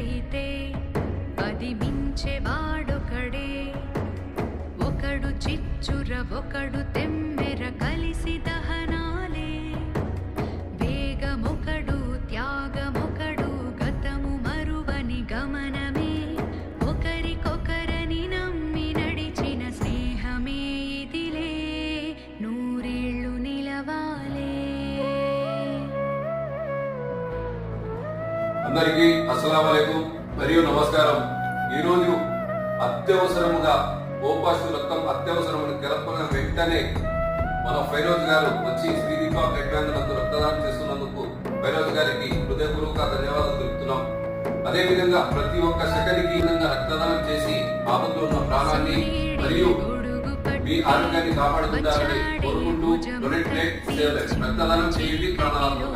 ఒకడైతే అది మించే వాడొకడే. ఒకడు చిచ్చుర ఒకడు తెమ్మెర కలిసి దహనాలే. వేగమొకడు త్యాగమొకడు గతము మరువని గమనమే అందరికీ అస్సలం మరియు నమస్కారం. ఈరోజు అత్యవసరముగా ఓపాసు రక్తం అత్యవసరమని తెలపన వెంటనే మన ఫైరోజ్ గారు వచ్చి శ్రీదీప ప్రజ్ఞానందు రక్తదానం చేస్తున్నందుకు ఫైరోజ్ గారికి హృదయపూర్వక ధన్యవాదాలు తెలుపుతున్నాం. అదే విధంగా ప్రతి ఒక్క సెకండ్కి విధంగా రక్తదానం చేసి ఆపదలో ఉన్న ప్రాణాన్ని మరియు మీ ఆరోగ్యాన్ని కాపాడుతుంటారని కోరుకుంటూ డొనేట్ రక్తదానం చేయండి ప్రాణాలను